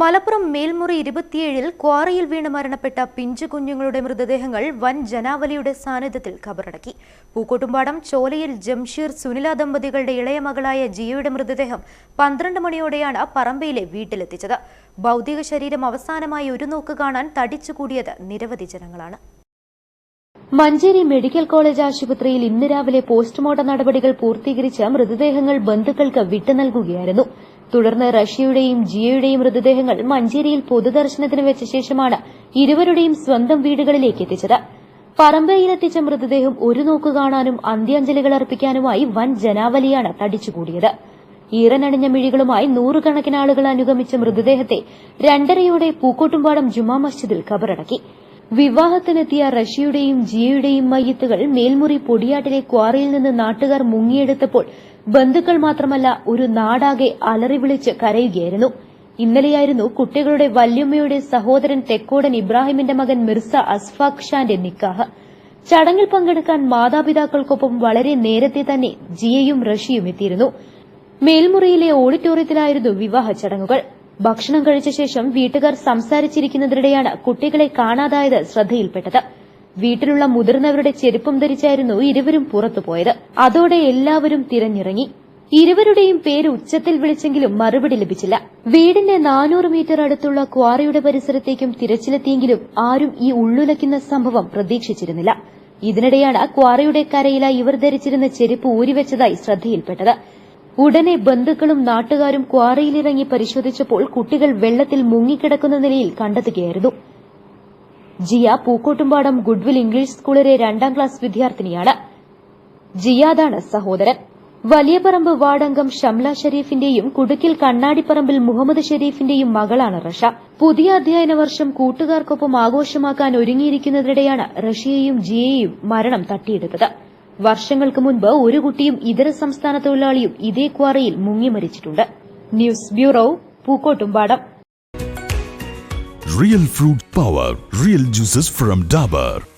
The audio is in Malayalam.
മലപ്പുറം മേൽമുറി ഇരുപത്തിയേഴിൽ ക്വാറിയിൽ വീണ് മരണപ്പെട്ട പിഞ്ചു കുഞ്ഞുങ്ങളുടെ മൃതദേഹങ്ങൾ വൻ ജനാവലിയുടെ സാന്നിധ്യത്തിൽ ഖബറടക്കി പൂക്കോട്ടുംപാടം ചോലയിൽ ജംഷീർ സുനില ദമ്പതികളുടെ ഇളയ മകളായ ജിയോയുടെ മൃതദേഹം പന്ത്രണ്ട് മണിയോടെയാണ് പറമ്പയിലെ വീട്ടിലെത്തിച്ചത്. ഭൗതിക ശരീരം അവസാനമായി ഒരു നോക്ക് കാണാൻ തടിച്ചുകൂടിയത് നിരവധി ജനങ്ങളാണ്. മഞ്ചേരി മെഡിക്കൽ കോളേജ് ആശുപത്രിയിൽ ഇന്ന് രാവിലെ പോസ്റ്റ്മോർട്ടം നടപടികൾ പൂർത്തീകരിച്ച മൃതദേഹങ്ങൾ ബന്ധുക്കൾക്ക് വിട്ടു നൽകുകയായിരുന്നു. തുടർന്ന് റഷ്യയുടെയും ജിയയുടെയും മൃതദേഹങ്ങൾ മഞ്ചേരിയിൽ പൊതുദർശനത്തിന് വെച്ച ശേഷമാണ് ഇരുവരുടെയും സ്വന്തം വീടുകളിലേക്ക് എത്തിച്ചത്. പറമ്പയിലെത്തിച്ച മൃതദേഹം ഒരു നോക്ക് കാണാനും അന്ത്യാഞ്ജലികൾ അർപ്പിക്കാനുമായി വൻ ജനാവലിയാണ് തടിച്ചുകൂടിയത്. ഈറനണിഞ്ഞ മിഴികളുമായി നൂറുകണക്കിന് ആളുകൾ അനുഗമിച്ച മൃതദേഹത്തെ രണ്ടരയോടെ പൂക്കോട്ടുംപാടം ജുമാ മസ്ജിദിൽ ഖബറടക്കി. വിവാഹത്തിനെത്തിയ റഷ്യയുടെയും ജിയയുടെയും മയ്യത്തുകൾ മേൽമുറി പൊടിയാട്ടിലെ ക്വാറിയിൽ നിന്ന് നാട്ടുകാർ മുങ്ങിയെടുത്തപ്പോൾ ബന്ധുക്കൾ മാത്രമല്ല ഒരു നാടാകെ അലറി വിളിച്ച് കരയുകയായിരുന്നു. ഇന്നലെയായിരുന്നു കുട്ടികളുടെ വല്യമ്മയുടെ സഹോദരൻ തെക്കോടൻ ഇബ്രാഹിമിന്റെ മകൻ മിർസ അസ്ഫാഖ് ഷാന്റെ നിക്കാഹ്. ചടങ്ങിൽ പങ്കെടുക്കാൻ മാതാപിതാക്കൾക്കൊപ്പം വളരെ നേരത്തെ തന്നെ ജിയയും റഷ്യയും എത്തിയിരുന്നു. മേൽമുറിയിലെ ഓഡിറ്റോറിയത്തിലായിരുന്നു വിവാഹ ചടങ്ങുകൾ. ഭക്ഷണം കഴിച്ച ശേഷം വീട്ടുകാർ സംസാരിച്ചിരിക്കുന്നതിനിടെയാണ് കുട്ടികളെ കാണാതായത് ശ്രദ്ധയിൽപ്പെട്ടത്. വീട്ടിലുള്ള മുതിർന്നവരുടെ ചെരുപ്പം ധരിച്ചായിരുന്നു ഇരുവരും പുറത്തുപോയത് അതോടെ എല്ലാവരും തിരഞ്ഞിറങ്ങി. ഇരുവരുടെയും പേര് ഉച്ചത്തിൽ വിളിച്ചെങ്കിലും മറുപടി ലഭിച്ചില്ല. വീടിന്റെ നാനൂറ് മീറ്റർ അടുത്തുള്ള ക്വാറിയുടെ പരിസരത്തേക്കും തിരച്ചിലെത്തിയെങ്കിലും ആരും ഈ ഉള്ളുലയ്ക്കുന്ന സംഭവം പ്രതീക്ഷിച്ചിരുന്നില്ല. ഇതിനിടെയാണ് ക്വാറിയുടെ കരയിലായി ഇവർ ധരിച്ചിരുന്ന ചെരുപ്പ് ഊരിവെച്ചതായി ശ്രദ്ധയിൽപ്പെട്ടത്. ഉടനെ ബന്ധുക്കളും നാട്ടുകാരും ക്വാറിയിലിറങ്ങി പരിശോധിച്ചപ്പോൾ കുട്ടികൾ വെള്ളത്തിൽ മുങ്ങിക്കിടക്കുന്ന നിലയിൽ കണ്ടെത്തുകയായിരുന്നു. ജിയ പൂക്കോട്ടുംപാടം ഗുഡ്വിൽ ഇംഗ്ലീഷ് സ്കൂളിലെ രണ്ടാം ക്ലാസ് വിദ്യാർത്ഥിനിയാണ്. ജിയാദാണ് സഹോദരൻ. വലിയപറമ്പ് വാർഡംഗം ഷംല ഷെരീഫിന്റെയും കുടുക്കിൽ കണ്ണാടിപ്പറമ്പിൽ മുഹമ്മദ് ഷെരീഫിന്റെയും മകളാണ് റഷ. പുതിയ അധ്യയന വർഷം കൂട്ടുകാർക്കൊപ്പം ആഘോഷമാക്കാൻ ഒരുങ്ങിയിരിക്കുന്നതിനിടെയാണ് റഷ്യയെയും ജിയയെയും മരണം തട്ടിയെടുത്തത്. വർഷങ്ങൾക്ക് മുൻപ് ഒരു കുട്ടിയും ഇതര സംസ്ഥാന തൊഴിലാളിയും ഇതേ ക്വാറിയിൽ മുങ്ങി മരിച്ചിട്ടുണ്ട്. News bureau Pookkottumpadam. Real fruit power real juices from Dabur